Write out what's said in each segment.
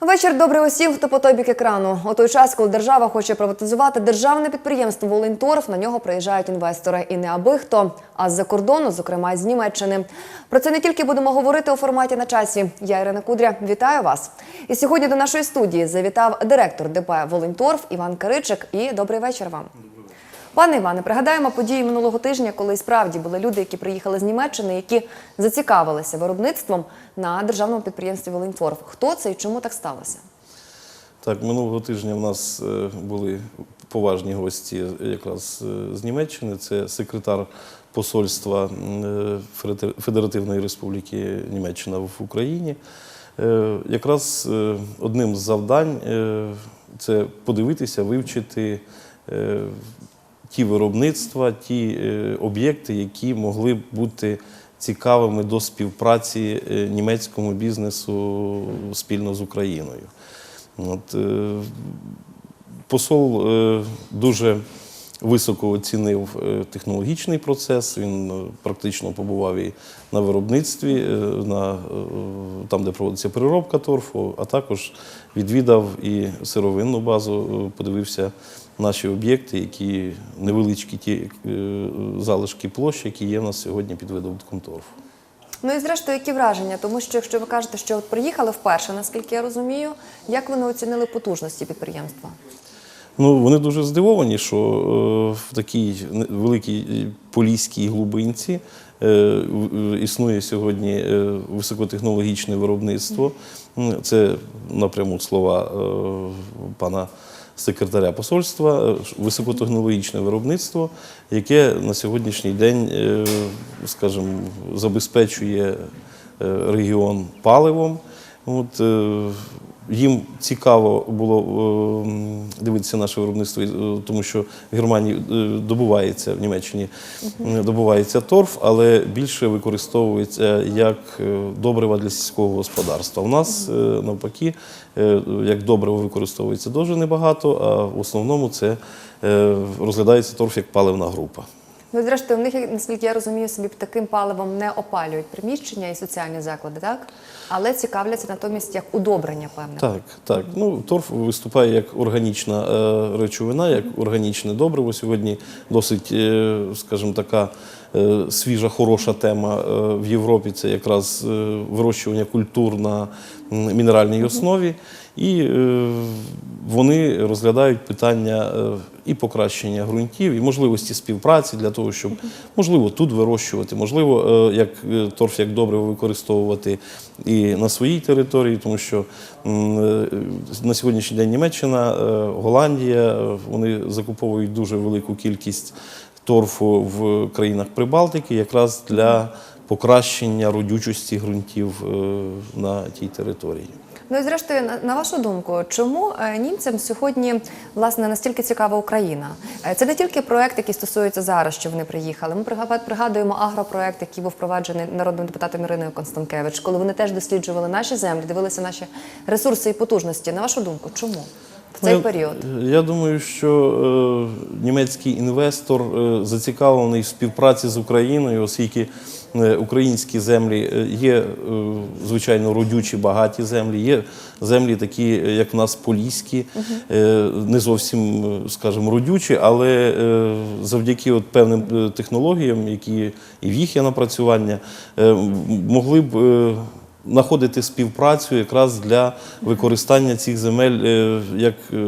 Вечір добрий усім, хто по той бік екрану. У той час, коли держава хоче приватизувати державне підприємство Волинторф, на нього приїжджають інвестори. І не аби хто, а з-за кордону, зокрема з Німеччини. Про це не тільки будемо говорити у форматі на часі. Я Ірина Кудря, вітаю вас. І сьогодні до нашої студії завітав директор ДП Волинторф Іван Каричик. І добрий вечір вам. Пане Іване, пригадаємо події минулого тижня, коли справді були люди, які приїхали з Німеччини, які зацікавилися виробництвом на державному підприємстві Волинторф. Хто це і чому так сталося? Так, минулого тижня в нас е, були поважні гості якраз е, з Німеччини. Це секретар посольства е, Федератив- Федеративної Республіки Німеччина в Україні. Якраз одним з завдань це подивитися, вивчити ті виробництва, ті е, об'єкти, які могли б бути цікавими до співпраці е, німецькому бізнесу спільно з Україною. От, е, посол дуже високо оцінив технологічний процес. Він практично побував і на виробництві, на, там, де проводиться переробка торфу, а також відвідав і сировинну базу, подивився наші об'єкти, які невеличкі ті е, залишки площі, які є в нас сьогодні під видобутком торфу. Ну і зрештою, які враження? Тому що якщо ви кажете, що от приїхали вперше, наскільки я розумію, як вони оцінили потужності підприємства? Ну, вони дуже здивовані, що е, в такій великій поліській глибинці е, в- е, існує сьогодні високотехнологічне виробництво. Це напряму слова пана секретаря посольства, е, високотехнологічне виробництво, яке на сьогоднішній день, е, скажімо, забезпечує е, регіон паливом. От, їм цікаво було е, дивитися наше виробництво, е, тому що в Германії е, добувається в Німеччині добувається торф, але більше використовується як добрива для сільського господарства. У нас навпаки, як добриво використовується дуже небагато, а в основному це розглядається торф як паливна група. Ну, зрештою, в них, наскільки я розумію, собі таким паливом не опалюють приміщення і соціальні заклади, так? Але цікавляться натомість як удобрення, певне. Так, так. Ну, торф виступає як органічна е, речовина, як органічне добриво. Сьогодні досить, е, скажімо, така е, свіжа, хороша тема е, в Європі. Це якраз е, вирощування культур на мінеральній основі. І е, вони розглядають питання е, і покращення ґрунтів, і можливості співпраці для того, щоб можливо тут вирощувати, можливо, е, як торф як добриво використовувати і на своїй території, тому що на сьогоднішній день Німеччина, Голландія вони закуповують дуже велику кількість торфу в країнах Прибалтики, якраз для покращення родючості ґрунтів на тій території. Ну і зрештою, на, вашу думку, чому е, німцям сьогодні власне настільки цікава Україна? Е, Це не тільки проект, який стосується зараз, що вони приїхали. Ми прига- пригадуємо агропроект, який був впроваджений народним депутатом Іриною Констанкевич, коли вони теж досліджували наші землі, дивилися наші ресурси і потужності. На вашу думку, чому в цей Ну, я- період? Я думаю, що е, німецький інвестор е, зацікавлений в співпраці з Україною, оскільки українські землі е, є, е, звичайно, родючі, багаті землі, є землі такі, е, як в нас поліські, е, не зовсім, е, скажімо, родючі, але е, завдяки от певним е, технологіям, які і в їх є напрацювання, е, могли б. е, знаходити співпрацю якраз для використання цих земель е, як е,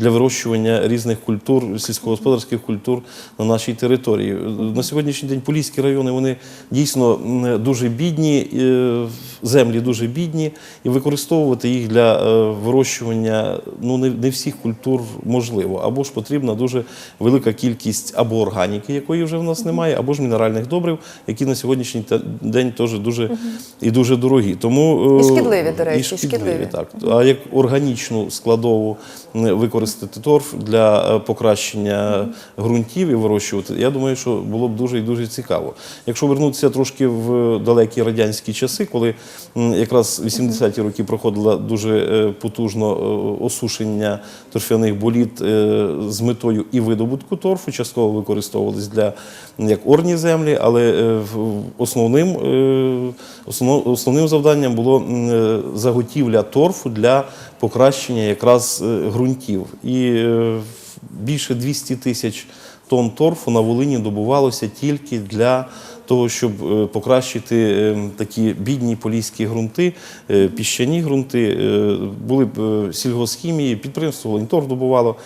для вирощування різних культур, сільськогосподарських культур на нашій території. На сьогоднішній день Поліські райони вони дійсно дуже бідні, е, землі дуже бідні, і використовувати їх для е, вирощування ну, не, всіх культур можливо. Або ж потрібна дуже велика кількість або органіки, якої вже в нас немає, або ж мінеральних добрив, які на сьогоднішній день теж дуже і дуже дорогі. Тому е, І шкідливі, до речі, і шкідливі, шкідливі. так. А як органічну складову використати торф для е, покращення ґрунтів і вирощувати, я думаю, що було б дуже і дуже цікаво. Якщо вернутися трошки в далекі радянські часи, коли якраз 80-ті роки проходило дуже е, потужно е, осушення торфяних боліт з метою і видобутку торфу, частково використовувались для як орні землі, але основним, основним завданням було заготівля торфу для покращення якраз е, ґрунтів. І е, більше 200 тисяч тонн торфу на Волині добувалося тільки для того, щоб е, покращити е, такі бідні поліські ґрунти, піщані ґрунти. Були б сільгосхімії, підприємство Волинторф добувало,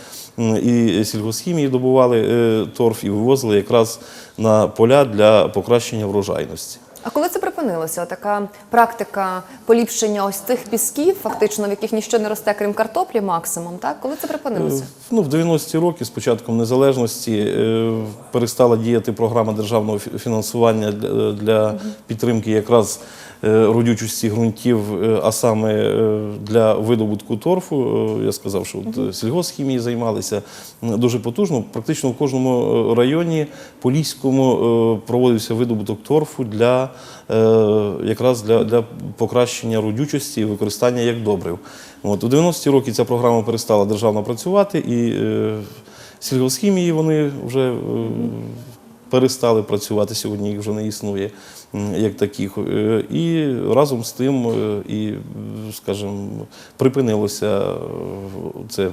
і сільгосхімії добували торф і вивозили якраз на поля для покращення врожайності. А коли це припинилося? Така практика поліпшення ось цих пісків, фактично в яких ніщо не росте, крім картоплі, максимум. Так, коли це припинилося? Ну, в 90-ті роки, з початком незалежності, е, перестала діяти програма державного фінансування для, підтримки якраз е, родючості ґрунтів, е, а саме е, для видобутку торфу. Е, Я сказав, що от, е, сільгосхімії займалися дуже потужно. Практично в кожному е, районі поліському е, проводився видобуток торфу для е, якраз для, для покращення родючості і використання як добрив. От, у 90-ті роки ця програма перестала державно працювати, і е, сільгосхімії вони вже е, перестали працювати, сьогодні їх вже не існує як таких. Е, І разом з тим, е, і, скажімо, припинилося е, це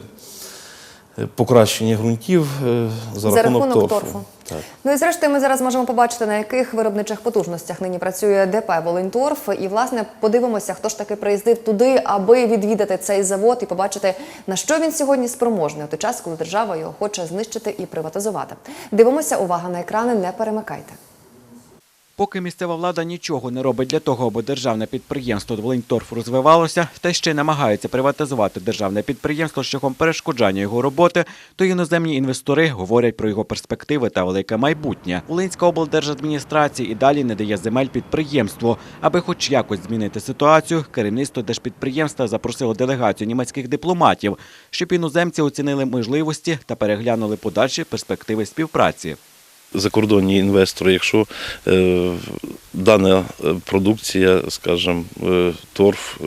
покращення ґрунтів е, за, За рахунок, рахунок торфу. торфу. Так. Ну і зрештою, ми зараз можемо побачити, на яких виробничих потужностях нині працює ДП Волиньторф. І власне подивимося, хто ж таки приїздив туди, аби відвідати цей завод і побачити, на що він сьогодні спроможний у той час, коли держава його хоче знищити і приватизувати. Дивимося, увага на екрани, не перемикайте. Поки місцева влада нічого не робить для того, аби державне підприємство Волиньторф розвивалося, та ще й намагається приватизувати державне підприємство шляхом перешкоджання його роботи, то іноземні інвестори говорять про його перспективи та велике майбутнє. Волинська облдержадміністрація і далі не дає земель підприємству. Аби хоч якось змінити ситуацію, керівництво держпідприємства запросило делегацію німецьких дипломатів, щоб іноземці оцінили можливості та переглянули подальші перспективи співпраці. Закордонні інвестори, якщо е, дана е, продукція, скажімо, е, торф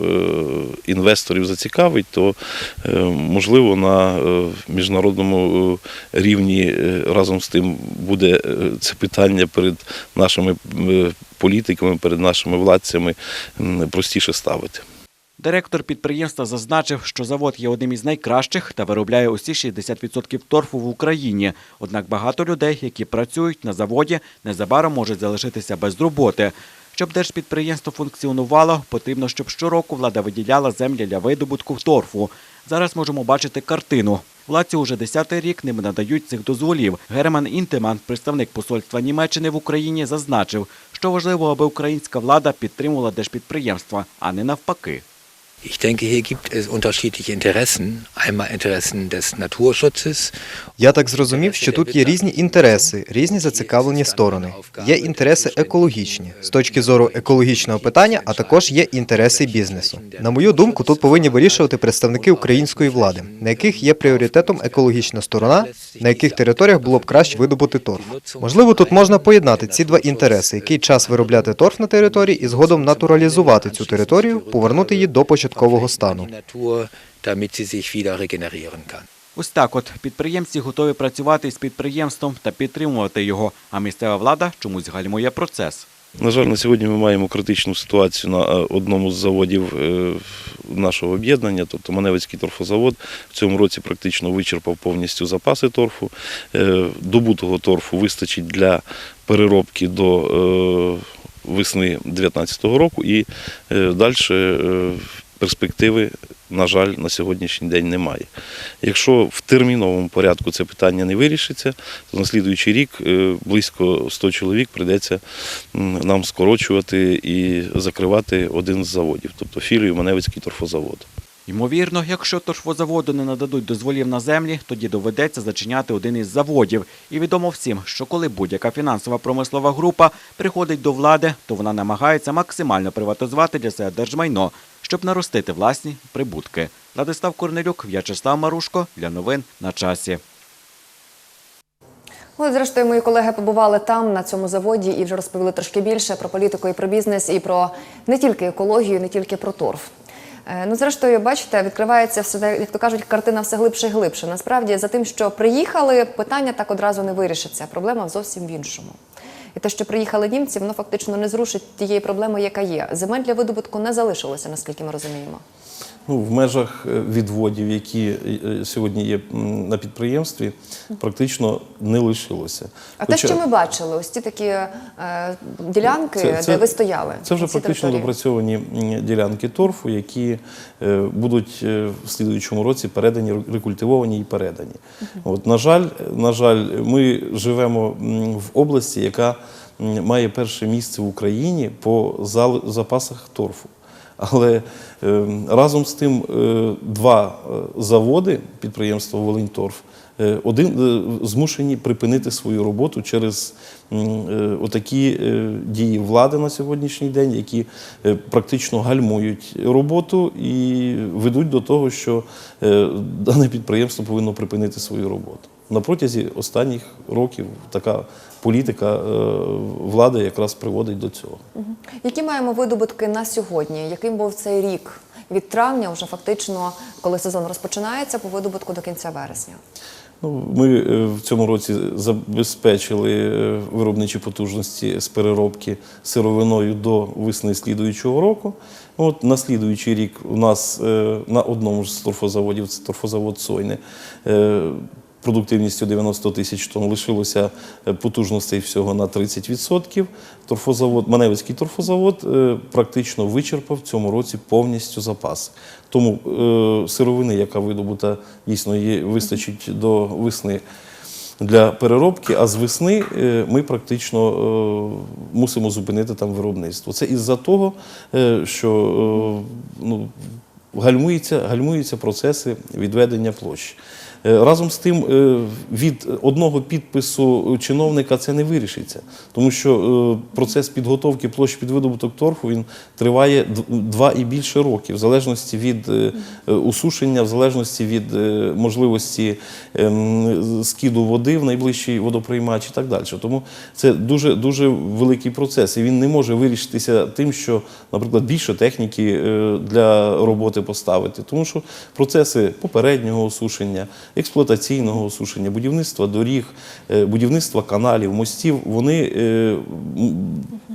інвесторів зацікавить, то можливо на міжнародному рівні разом з тим буде це питання перед нашими політиками, перед нашими владцями простіше ставити. Директор підприємства зазначив, що завод є одним із найкращих та виробляє усі 60% торфу в Україні. Однак багато людей, які працюють на заводі, незабаром можуть залишитися без роботи. Щоб держпідприємство функціонувало, потрібно, щоб щороку влада виділяла землі для видобутку торфу. Зараз можемо бачити картину. Владці уже 10-й рік ним надають цих дозволів. Герман Інтеман, представник посольства Німеччини в Україні, зазначив, що важливо, аби українська влада підтримувала держпідприємства, а не навпаки. Ich denke, hier gibt es unterschiedliche Interessen. Einmal Interessen des Naturschutzes. Я так зрозумів, що тут є різні інтереси, різні зацікавлені сторони. Є інтереси екологічні з точки зору екологічного питання, а також є інтереси бізнесу. На мою думку, тут повинні вирішувати представники української влади, на яких є пріоритетом екологічна сторона, на яких територіях було б краще видобути торф. Можливо, тут можна поєднати ці два інтереси: який час виробляти торф на території і згодом натуралізувати цю територію, повернути її до початкового стану. Ось так от підприємці готові працювати з підприємством та підтримувати його, а місцева влада чомусь гальмує процес. На жаль, на сьогодні ми маємо критичну ситуацію на е, одному з заводів е, нашого об'єднання, тобто Маневицький торфозавод в цьому році практично вичерпав повністю запаси торфу. Е, Добутого торфу вистачить для переробки до весни 2019 року і далі перспективи, на жаль, на сьогоднішній день немає. Якщо в терміновому порядку це питання не вирішиться, то на слідуючий рік е, близько 100 чоловік прийдеться нам скорочувати і закривати один з заводів, тобто філію Маневицький торфозавод. Ймовірно, якщо торфозаводу не нададуть дозволів на землі, тоді доведеться зачиняти один із заводів. І відомо всім, що коли будь-яка фінансова промислова група приходить до влади, то вона намагається максимально приватизувати для себе держмайно, щоб наростити власні прибутки. Владислав Корнелюк, В'ячеслав Марушко для новин на часі. Ну, зрештою, мої колеги побували там, на цьому заводі, і вже розповіли трошки більше про політику і про бізнес, і про не тільки екологію, не тільки про торф. Е, Ну, зрештою, бачите, відкривається все, як то кажуть, картина все глибше і глибше. Насправді, за тим, що приїхали, питання так одразу не вирішиться. Проблема зовсім в іншому. І те, що приїхали німці, воно фактично не зрушить тієї проблеми, яка є. Земель для видобутку не залишилося, наскільки ми розуміємо. Ну, в межах е, відводів, які е, сьогодні є на підприємстві, практично не лишилося. А те, що ми бачили, ось ті такі е, ділянки, Це- це- де ви стояли. Це вже практично території. допрацьовані ділянки торфу, які е, будуть е, в слідуючому році передані, рекультивовані і передані. От, на жаль, на жаль, ми живемо в області, яка має перше місце в Україні по зал- запасах торфу. Але е, разом з тим е, два е, заводи підприємства Волиньторф е, один змушені припинити свою роботу через отакі дії влади на сьогоднішній день, які практично гальмують роботу і ведуть до того, що дане підприємство повинно припинити свою роботу. На протязі останніх років така політика е, влади якраз приводить до цього. Які маємо видобутки на сьогодні? Яким був цей рік? Від травня, вже фактично, коли сезон розпочинається, по видобутку до кінця вересня. Ну, ми е, в цьому році забезпечили е, виробничі потужності з переробки сировиною до весни слідуючого року. От на слідуючий рік у нас на одному з торфозаводів, це торфозавод Сойне, продуктивністю 90 тисяч тонн лишилося е, потужностей всього на 30%. Торфозавод, Маневицький торфозавод е, практично вичерпав в цьому році повністю запаси. Тому е, сировини, яка видобута, дійсно є, вистачить до весни для переробки, а з весни ми практично мусимо зупинити там виробництво. Це із-за того, що ну, гальмуються, гальмуються процеси відведення площ. Е, Разом з тим, е, від одного підпису чиновника це не вирішиться, тому що е, процес підготовки площ під видобуток торфу він триває два і більше років, в залежності від усушення, в залежності від можливості ем, скиду води в найближчий водоприймач і так далі. Тому це дуже дуже великий процес, і він не може вирішитися тим, що, наприклад, більше техніки для роботи поставити, тому що процеси попереднього осушення, експлуатаційного осушення, будівництва доріг, е, будівництва каналів, мостів, вони е,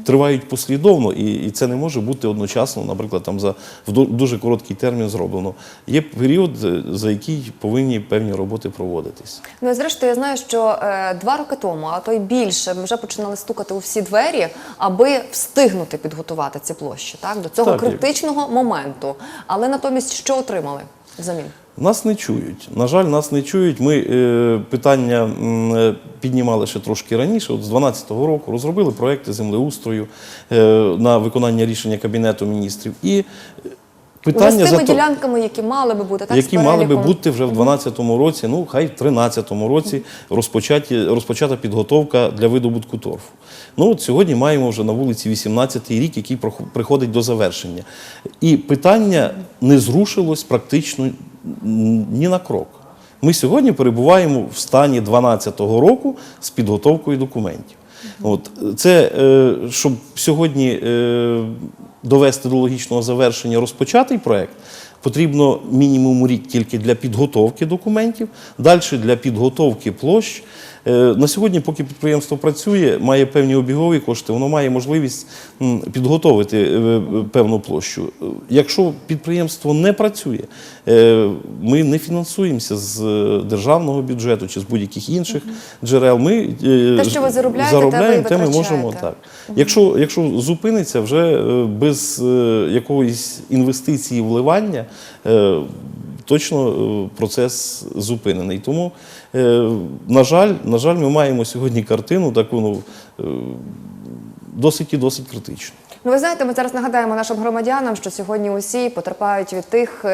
тривають послідовно, і, це не може бути одночасно, наприклад, там за в дуже короткий термін зроблено. Є період, е, за який повинні певні роботи проводитись. Ну і зрештою, я знаю, що е, два роки тому, а то й більше, ми вже починали стукати у всі двері, аби встигнути підготувати ці площі, так до цього Так, як- критичного моменту. Але натомість що отримали взамін? Нас не чують. На жаль, нас не чують. Ми е, питання е, піднімали ще трошки раніше. От з 2012 року розробили проекти землеустрою е, на виконання рішення Кабінету міністрів. І е, питання з тими то, ділянками, які мали би бути, так які мали би бути вже в 2012 році, ну хай в 2013 році розпочаті, розпочата підготовка для видобутку торфу. Ну от сьогодні маємо вже на вулиці 18-й рік, який приходить до завершення. І питання не зрушилось практично ні на крок. Ми сьогодні перебуваємо в стані 2012 року з підготовкою документів. От це е, щоб сьогодні е, довести до логічного завершення розпочатий проект, потрібно мінімум рік тільки для підготовки документів, далі для підготовки площ. Е, На сьогодні, поки підприємство працює, має певні обігові кошти, воно має можливість підготовити е, певну площу. Якщо підприємство не працює, е, ми не фінансуємося з державного бюджету чи з будь-яких інших джерел. Ми Те, що ви заробляєте, заробляємо, те ми можемо так. Якщо, якщо зупиниться вже без якоїсь інвестиції вливання, точно е, процес зупинений. Тому, е, на жаль, на жаль, ми маємо сьогодні картину таку ну, е, досить і досить критичну. Ну, ви знаєте, ми зараз нагадаємо нашим громадянам, що сьогодні усі потерпають від тих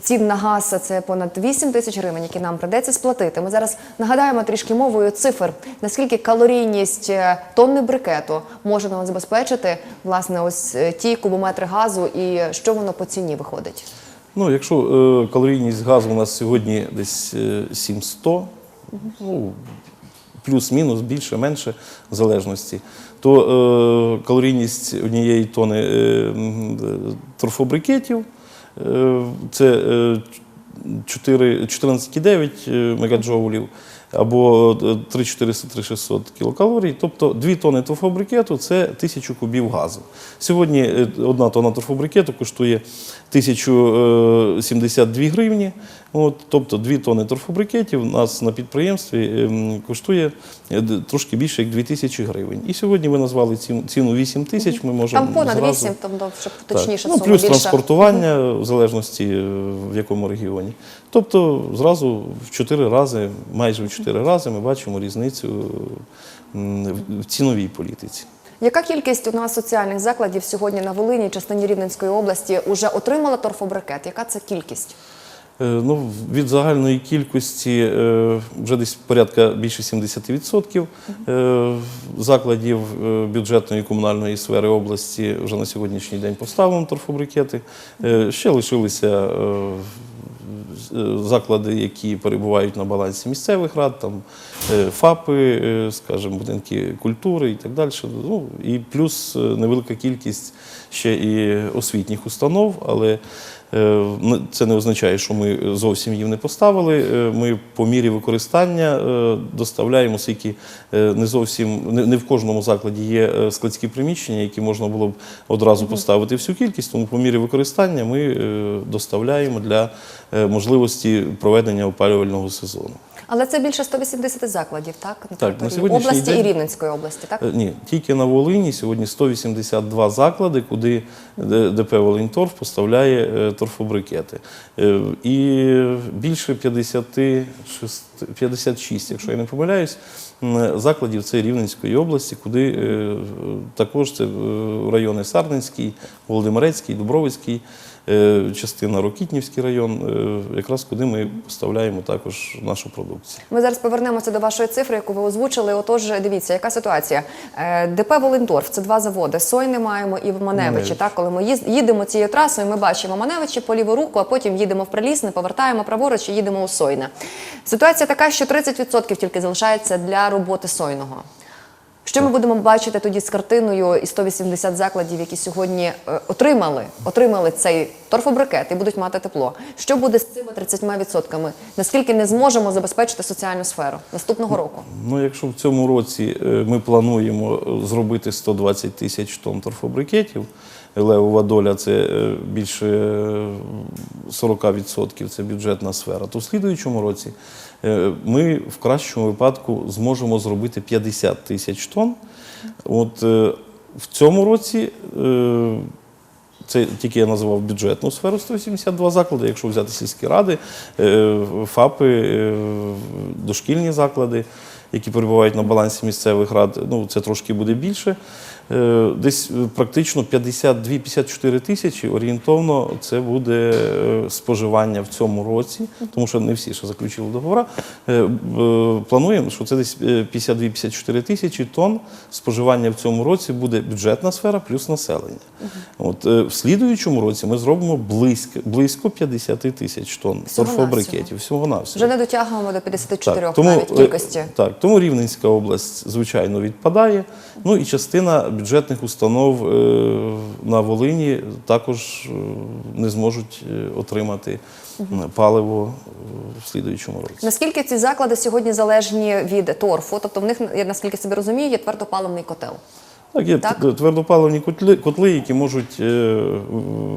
цін на газ. Це понад 8 тисяч гривень, які нам придеться сплатити. Ми зараз нагадаємо трішки мовою цифр, наскільки калорійність тонни брикету може нам забезпечити власне ось ті кубометри газу і що воно по ціні виходить. Ну, якщо е, калорійність газу у нас сьогодні десь е, 700, ну, плюс-мінус, більше, менше залежності, то е, калорійність однієї тони е, е, торфобрикетів е, це е, 4 14,9 е, мегаджоулів або е, 3400-3600 кілокалорій, тобто 2 тони торфобрикету – це 1000 кубів газу. Сьогодні е, одна тонна торфобрикету коштує 1072 гривні, от, тобто 2 тони торфобрикетів у нас на підприємстві ем, коштує е, трошки більше як 2000 гривень. І сьогодні ви назвали ціну, ціну 8 тисяч, ми можемо Там понад зразу... 8, тобто, щоб Так. точніше Ну, сума плюс більша. транспортування, в залежності е, в якому регіоні. Тобто зразу в 4 рази, майже в 4 рази ми бачимо різницю в- ціновій політиці. Яка кількість у нас соціальних закладів сьогодні на Волині, частині Рівненської області, вже отримала торфобрикет? Яка це кількість? Е, Ну, від загальної кількості е, вже десь порядка більше 70% е, закладів бюджетної і комунальної сфери області вже на сьогоднішній день поставлено торфобрикети. Ще лишилися заклади, які перебувають на балансі місцевих рад, там е, ФАПи, е, скажімо, будинки культури і так далі. Ну, і плюс е, невелика кількість ще і освітніх установ, але е, це не означає, що ми зовсім їм не поставили. Е, Ми по мірі використання е, доставляємо, оскільки е, не зовсім не- в кожному закладі є е, складські приміщення, які можна було б одразу поставити всю кількість. Тому по мірі використання ми е, доставляємо для е, можливості проведення опалювального сезону. Але це більше 180 закладів, так? На на сьогоднішній області і Рівненської області, так? Е, Ні, тільки на Волині сьогодні 182 заклади, куди ДП «Волиньторф» поставляє е, торфобрикети. Е, І більше 56, 56, якщо я не помиляюсь, закладів це Рівненської області, куди також це райони Сарненський, Володимирецький, Дубровицький, частина Рокітнівський район, е, якраз куди ми поставляємо також нашу продукцію. Ми зараз повернемося до вашої цифри, яку ви озвучили. Отож, дивіться, яка ситуація. Е, ДП Волинторф це два заводи. Сойни маємо і в Маневичі. Так, коли ми їдемо цією трасою, ми бачимо Маневичі по ліву руку, а потім їдемо в Прилісне, повертаємо праворуч і їдемо у Сойне. Ситуація така, що 30% тільки залишається для роботи Сойного. Що ми будемо бачити тоді з картиною і 180 закладів, які сьогодні е, отримали, отримали цей торфобрикет і будуть мати тепло? Що буде з цими 30%? Наскільки не зможемо забезпечити соціальну сферу наступного року? Ну, якщо в цьому році е, ми плануємо е, зробити 120 тисяч тонн торфобрикетів, левова доля це більше е, 40%, це бюджетна сфера, то в слідуючому році ми в кращому випадку зможемо зробити 50 тисяч тонн. От е, в цьому році е, це тільки я називав бюджетну сферу 182 заклади. Якщо взяти сільські ради, е, ФАПи, е, дошкільні заклади, які перебувають на балансі місцевих рад, ну це трошки буде більше. Е, Десь е, практично 52-54 тисячі орієнтовно це буде е, споживання в цьому році, тому що не всі ще заключили договори. Плануємо, що це десь е, 52-54 тисячі тонн споживання в цьому році буде бюджетна сфера плюс населення. От, в слідуючому році ми зробимо близько, близько 50 тисяч тонн торфобрикетів. Всього на Вже не дотягуємо до 54 так, тому, навіть кількості. Так, тому Рівненська область, звичайно, відпадає. Ну і частина бюджетних установ е, на Волині також е, не зможуть е, отримати паливо в слідуючому році. Наскільки ці заклади сьогодні залежні від торфу? Тобто в них, я наскільки собі розумію, є твердопаливний котел. Так, є Так? твердопаливні котли, котли, які можуть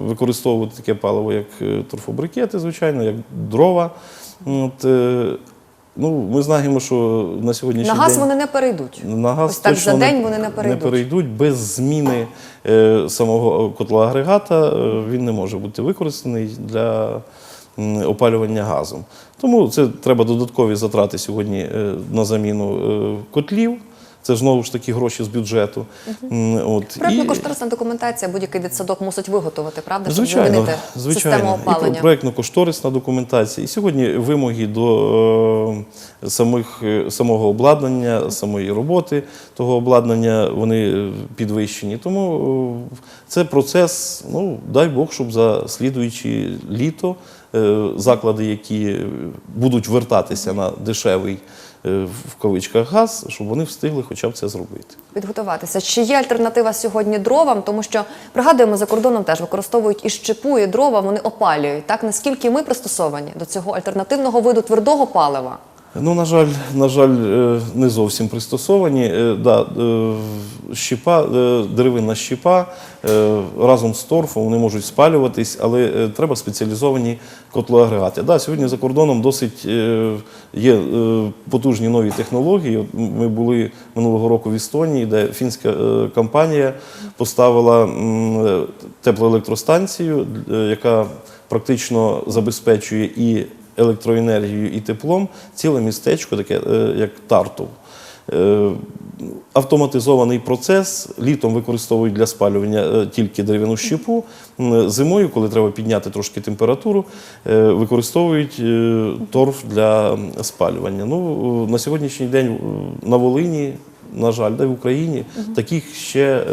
використовувати таке паливо, як торфобрикети, звичайно, як дрова. От, ну, ми знаємо, що на сьогоднішній день… На газ день... вони не перейдуть. На газ Ось так точно за день вони не перейдуть. Не перейдуть. Без зміни е, самого котла агрегата е, він не може бути використаний для опалювання газом. Тому це треба додаткові затрати сьогодні е, на заміну е, котлів. Це знову ж таки гроші з бюджету. От, Проєктно-кошторисна документація будь-який дитсадок мусить виготовити, правда? Щоб Звичайно, систему звичайно. І опалення. проєктно-кошторисна документація. І сьогодні вимоги до е, самих, е, самого обладнання, самої роботи того обладнання, вони е, підвищені. Тому е, це процес, ну, дай Бог, щоб за слідуючі літо заклади, які будуть вертатися на дешевий в кавичках газ, щоб вони встигли хоча б це зробити. Підготуватися. Чи є альтернатива сьогодні дровам? Тому що пригадуємо, за кордоном теж використовують і щепу, і дрова, вони опалюють. Так наскільки ми пристосовані до цього альтернативного виду твердого палива? Ну, на жаль, на жаль, е, не зовсім пристосовані. Е, Да, е, щепа, деревинна щепа е, разом з торфом вони можуть спалюватись, але треба спеціалізовані котлоагрегати. Да, сьогодні за кордоном досить є потужні нові технології. Ми були минулого року в Естонії, де фінська компанія поставила теплоелектростанцію, яка практично забезпечує і електроенергією і теплом ціле містечко, таке е, як Тартов. Е, Автоматизований процес. Літом використовують для спалювання е, тільки дерев'яну щепу. Зимою, коли треба підняти трошки температуру, використовують торф для спалювання. Ну, на сьогоднішній день на Волині, на жаль, да в Україні таких ще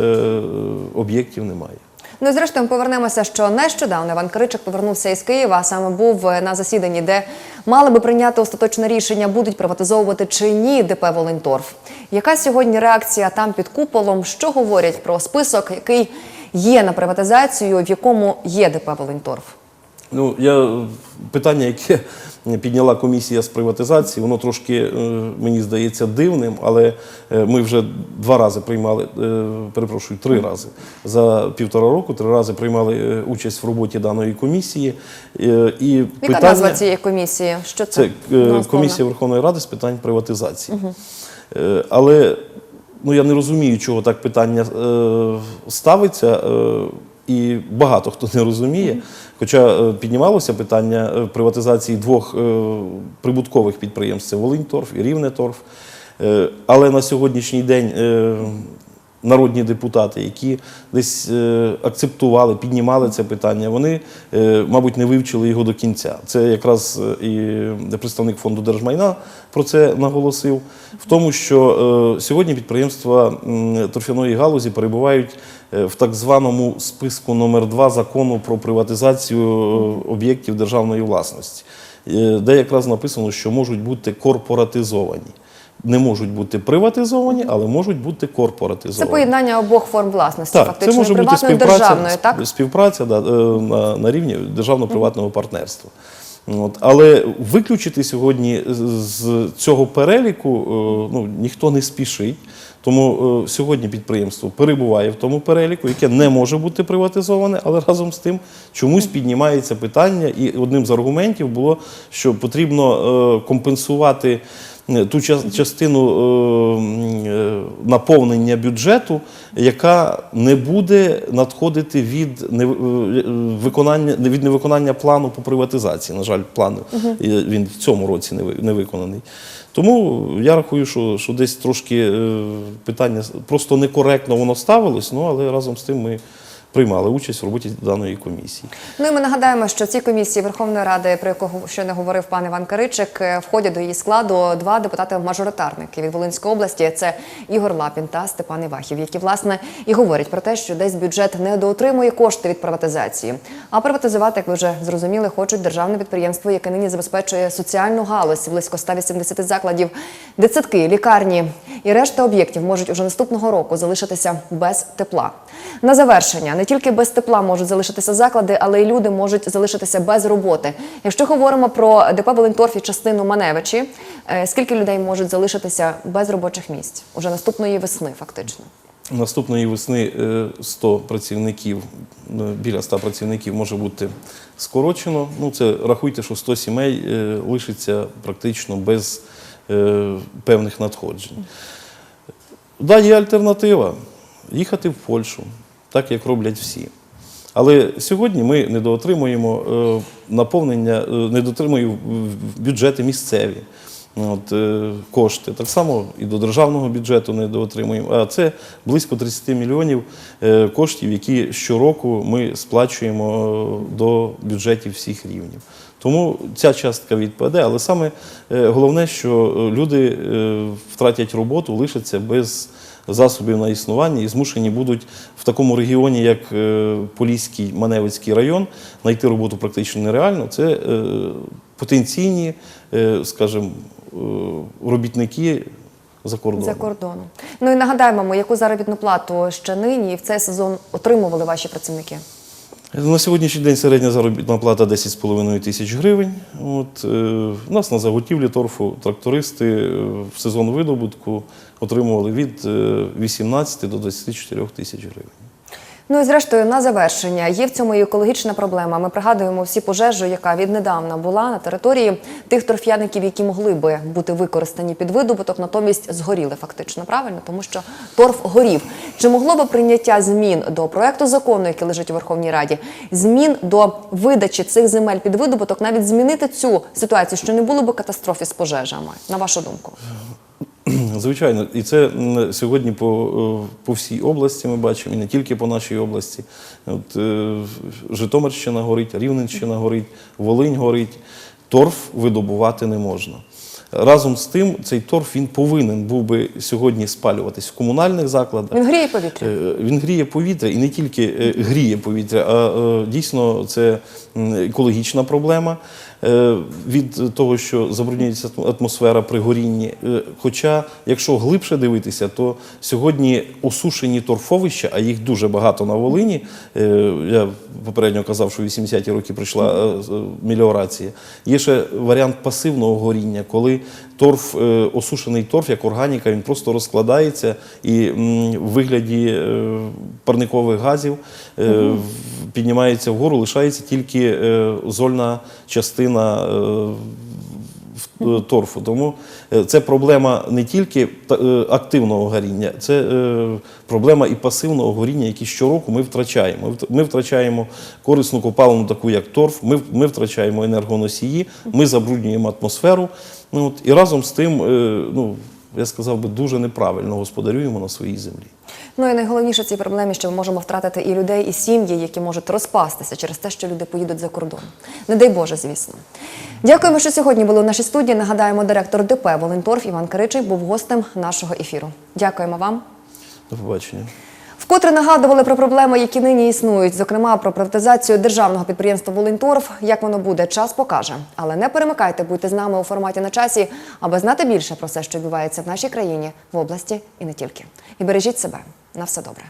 об'єктів немає. Ну і зрештою повернемося, що нещодавно Іван Киричик повернувся із Києва, саме був на засіданні, де мали би прийняти остаточне рішення, будуть приватизовувати чи ні ДП Волинторф. Яка сьогодні реакція там під куполом? Що говорять про список, який є на приватизацію, в якому є ДП Волиньторф? Ну, я питання, яке підняла комісія з приватизації, воно трошки, е, мені здається, дивним, але е, ми вже два рази приймали, е, перепрошую, три рази за півтора року, три рази приймали участь в роботі даної комісії. І Яка питання, назва цієї комісії? Що це? це Ну, комісія Верховної Ради з питань приватизації. Е, Але ну, я не розумію, чого так питання ставиться. І багато хто не розуміє. Хоча е, піднімалося питання е, приватизації двох е, прибуткових підприємств це Волиньторф і Рівнеторф. Але на сьогоднішній день народні депутати, які десь е, акцептували, піднімали це питання, вони, е, мабуть, не вивчили його до кінця. Це якраз е, і представник фонду держмайна про це наголосив. В тому, що сьогодні підприємства торфяної галузі перебувають в так званому списку номер 2 закону про приватизацію об'єктів державної власності, де якраз написано, що можуть бути корпоратизовані. Не можуть бути приватизовані, але можуть бути Це поєднання обох форм власності, Так, фактично це може бути співпраця, державної, так? співпраця да, е, на, на рівні державно-приватного партнерства. От. Але виключити сьогодні з- цього переліку е, ну, ніхто не спішить. Тому е, сьогодні підприємство перебуває в тому переліку, яке не може бути приватизоване, але разом з тим чомусь піднімається питання, і одним з аргументів було, що потрібно компенсувати ту частину е, е, наповнення бюджету, яка не буде надходити від е, виконання від невиконання плану по приватизації. На жаль, план е, він в цьому році не виконаний. Тому я рахую, що, що десь трошки е, питання просто некоректно воно ставилось, ну але разом з тим ми приймали участь в роботі даної комісії. Ну і ми нагадаємо, що в цій комісії Верховної Ради, про яку щойно говорив пан Іван Киричик, е, входять до її складу два депутати-мажоритарники від Волинської області. Це Ігор Лапін та Степан Івахів, які власне і говорять про те, що десь бюджет недоотримує кошти від приватизації. А приватизувати, як ви вже зрозуміли, хочуть державне підприємство, яке нині забезпечує соціальну галузь близько 180 закладів, дитсадки, лікарні і решта об'єктів можуть уже наступного року залишитися без тепла. На завершення не тільки без тепла можуть залишитися заклади, але й люди можуть залишитися без роботи. Якщо говоримо про ДП Волинторф і частину Маневичі, е, скільки людей можуть залишитися без робочих місць уже наступної весни, фактично? Наступної весни е, 100 працівників, е, біля 100 працівників може бути скорочено. Ну, це рахуйте, що 100 сімей е, лишиться практично без е, певних надходжень. Да, є альтернатива їхати в Польщу, так як роблять всі. Але сьогодні ми недоотримуємо е, наповнення, е, в бюджети місцеві от, е, кошти. Так само і до державного бюджету недоотримуємо. А це близько 30 мільйонів коштів, які щороку ми сплачуємо до бюджетів всіх рівнів. Тому ця частка відпаде, але саме головне, що люди втратять роботу, лишаться без засобів на існування і змушені будуть в такому регіоні, як е, Поліський Маневицький район, знайти роботу практично нереально. Це е, потенційні, е, скажімо, робітники за кордоном. За кордоном. Ну і нагадаємо, яку заробітну плату ще нині і в цей сезон отримували ваші працівники. На сьогоднішній день середня заробітна плата 10,5 тисяч гривень. От, е, у нас на заготівлі торфу трактористи е, в сезон видобутку отримували від е, 18 до 24 тисяч гривень. Ну і зрештою, на завершення є в цьому і екологічна проблема. Ми пригадуємо всі пожежу, яка віднедавна була на території тих торф'яників, які могли би бути використані під видобуток, натомість згоріли фактично правильно, тому що торф горів. Чи могло би прийняття змін до проекту закону, який лежить у Верховній Раді, змін до видачі цих земель під видобуток, навіть змінити цю ситуацію, що не було би катастрофи з пожежами, на вашу думку? Звичайно, і це сьогодні по, е, по всій області ми бачимо, і не тільки по нашій області. От, е, Житомирщина горить, Рівненщина горить, Волинь горить. Торф видобувати не можна. Разом з тим, цей торф він повинен був би сьогодні спалюватись в комунальних закладах. Він гріє повітря. Е, Він гріє повітря і не тільки гріє повітря, а дійсно це екологічна проблема від того, що забруднюється атмосфера при горінні. Е, Хоча, якщо глибше дивитися, то сьогодні осушені торфовища, а їх дуже багато на Волині. е, Я попередньо казав, що в 80-ті роки прийшла е, меліорація. Є ще варіант пасивного горіння, коли торф, е, осушений торф, як органіка, він просто розкладається і в вигляді е, парникових газів е, піднімається вгору, лишається тільки зольна частина торфу. Тому е, це проблема не тільки е, активного горіння, це е, проблема і пасивного горіння, які щороку ми втрачаємо. Ми втрачаємо корисну копалину, таку як торф, ми, втрачаємо енергоносії, ми забруднюємо атмосферу. Ну, і разом з тим, е, ну, я сказав би, дуже неправильно господарюємо на своїй землі. Ну і найголовніше в цій проблемі, що ми можемо втратити і людей, і сім'ї, які можуть розпастися через те, що люди поїдуть за кордон. Не дай Боже, звісно. Дякуємо, що сьогодні були у нашій студії. Нагадаємо, директор ДП Волинторф Іван Киричий був гостем нашого ефіру. Дякуємо вам. До побачення. Вкотре нагадували про проблеми, які нині існують, зокрема про приватизацію державного підприємства Волинторф. Як воно буде, час покаже. Але не перемикайте, будьте з нами у форматі на часі, аби знати більше про все, що відбувається в нашій країні, в області і не тільки. І бережіть себе. На все добре.